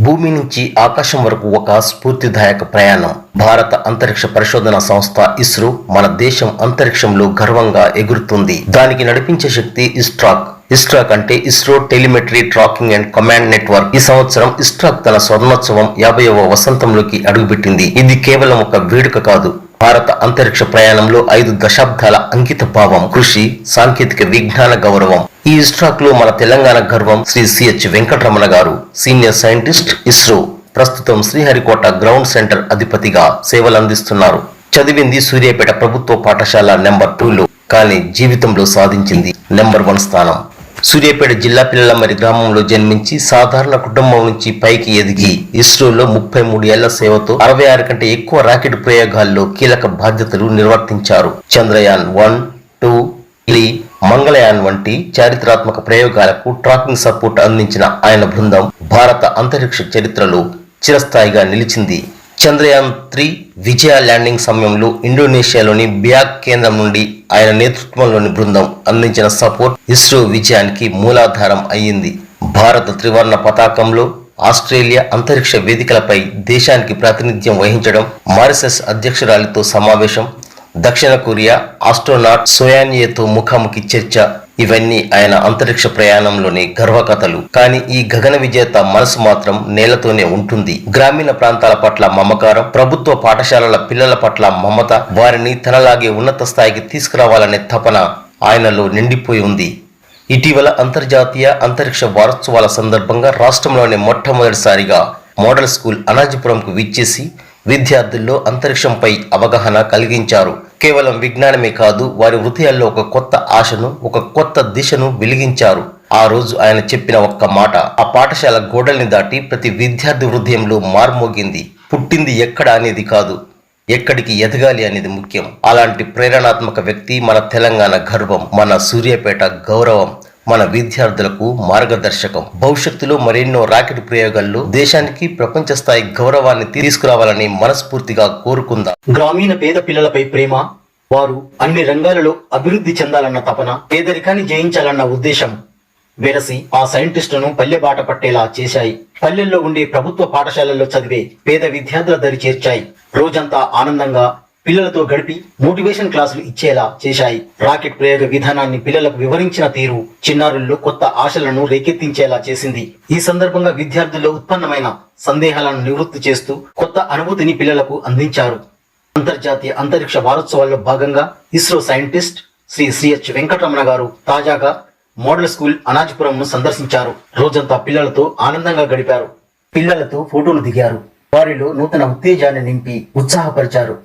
భూమి నుంచి ఆకాశం వరకు ఒక స్ఫూర్తిదాయక ప్రయాణం. భారత అంతరిక్ష పరిశోధన సంస్థ ఇస్రో మన దేశం అంతరిక్షంలో గర్వంగా ఎగురుతుంది. దానికి నడిపించే శక్తి ఇస్ట్రాక్. ఇస్ట్రాక్ అంటే ISRO telemetry tracking and command network. ఈ సంవత్సరం ఇస్ట్రాక్ తన స్వర్ణోత్సవం యాభైవ వసంతంలోకి అడుగుపెట్టింది. ఇది కేవలం ఒక వేడుక కాదు. భారత అంతరిక్ష ప్రయాణంలో ఐదు దశాబ్దాల అంకిత భావం కృషి సాంకేతిక విజ్ఞాన గౌరవం. ఈ ఇస్ట్రాక్లో మన తెలంగాణ గర్వం శ్రీ సిహెచ్ వెంకటరమణ గారు. Senior scientist ISRO. ప్రస్తుతం శ్రీహరికోట గ్రౌండ్ సెంటర్ అధిపతిగా సేవలు అందిస్తున్నారు చదివింది సూర్యాపేట ప్రభుత్వ పాఠశాల నెంబర్ టూలో. కానీ జీవితంలో సాధించింది నెంబర్ వన్ స్థానం. సూర్యాపేట జిల్లా పిల్లలమరి గ్రామంలో జన్మించి సాధారణ కుటుంబం నుంచి పైకి ఎదిగి ఇస్రోలో ముప్పై మూడు ఏళ్ళ సేవతో అరవై ఆరు కంటే ఎక్కువ రాకెట్ ప్రయోగాల్లో కీలక బాధ్యతలు నిర్వర్తించారు. Chandrayaan one two three Mangalyaan వంటి చారిత్రాత్మక ప్రయోగాలకు ట్రాకింగ్ సపోర్ట్ అందించిన ఆయన బృందం భారత అంతరిక్ష చరిత్రలో చిరస్థాయిగా నిలిచింది. చంద్రయాన్ త్రీ విజయ ల్యాండింగ్ సమయంలో ఇండోనేషియాలోని బ్యాక్ కేంద్రం నుండి ఆయన నేతృత్వంలోని బృందం అందించిన సపోర్ట్ ఇస్రో విజయానికి మూలాధారం అయ్యింది. భారత త్రివర్ణ పతాకంలో ఆస్ట్రేలియా అంతరిక్ష వేదికలపై దేశానికి ప్రాతినిధ్యం వహించడం మారిసస్ అధ్యక్షురాలితో సమావేశం దక్షిణ కొరియా ఆస్ట్రోనాట్ సోయానియేతో ముఖాముఖి చర్చ ఇవన్నీ ఆయన అంతరిక్ష ప్రయాణంలోని గర్వకథలు. కానీ ఈ గగన విజేత మనసు మాత్రం నేలతోనే ఉంటుంది. గ్రామీణ ప్రాంతాల పట్ల మమకారం ప్రభుత్వ పాఠశాలల పిల్లల పట్ల మమత వారిని తనలాగే ఉన్నత స్థాయికి తీసుకురావాలనే తపన ఆయనలో నిండిపోయి ఉంది. ఇటీవల అంతర్జాతీయ అంతరిక్ష వారోత్సవాల సందర్భంగా రాష్ట్రంలోని మొట్టమొదటిసారిగా మోడల్ స్కూల్ అనాజిపురంకు విచ్చేసి విద్యార్థుల్లో అంతరిక్షంపై అవగాహన కలిగించారు. కేవలం విజ్ఞానమే కాదు వారి హృదయాల్లో ఒక కొత్త ఆశను ఒక కొత్త దిశను వెలిగించారు. ఆ రోజు ఆయన చెప్పిన ఒక్క మాట ఆ పాఠశాల గోడల్ని దాటి ప్రతి విద్యార్థి హృదయంలో మార్మోగింది. పుట్టింది ఎక్కడ అనేది కాదు ఎక్కడికి ఎదగాలి అనేది ముఖ్యం. అలాంటి ప్రేరణాత్మక వ్యక్తి మన తెలంగాణ గర్వం మన సూర్యాపేట గౌరవం. మన విద్యార్థులకు మార్గదర్శకం. భవిష్యత్తులో మరెన్నో రాకెట్ ప్రయోగాల్లో దేశానికి ప్రపంచ స్థాయి గౌరవాన్ని తీసుకురావాలని మనస్ఫూర్తిగా కోరుకుందాం. గ్రామీణ పేద పిల్లలపై ప్రేమ వారు అన్ని రంగాలలో అభివృద్ధి చెందాలన్న తపన పేదరికాన్ని జయించాలన్న ఉద్దేశం వెరసి ఆ సైంటిస్టును పల్లె బాట పట్టేలా చేశాయి. పల్లెల్లో ఉండే ప్రభుత్వ పాఠశాలల్లో చదివే పేద విద్యార్థుల దరి చేర్చాయి. రోజంతా ఆనందంగా పిల్లలతో గడిపి మోటివేషన్ క్లాసులు ఇచ్చేలా చేశాయి. రాకెట్ ప్రయోగ విధానాన్ని పిల్లలకు వివరించిన తీరు చిన్నారుల్లో కొత్త ఆశలను రేకెత్తించేలా చేసింది. ఈ సందర్భంగా విద్యార్థుల్లో ఉత్పన్నమైన సందేహాలను నివృత్తి చేస్తూ కొత్త అనుభూతిని పిల్లలకు అందించారు. అంతర్జాతీయ అంతరిక్ష వారోత్సవాల్లో భాగంగా ISRO scientist Shri CH Venkataramana గారు తాజాగా మోడల్ స్కూల్ అనాజపురంను సందర్శించారు. రోజంతా పిల్లలతో ఆనందంగా గడిపారు. పిల్లలతో ఫోటోలు దిగారు. వారిలో నూతన ఉత్తేజాన్ని నింపి ఉత్సాహపరిచారు.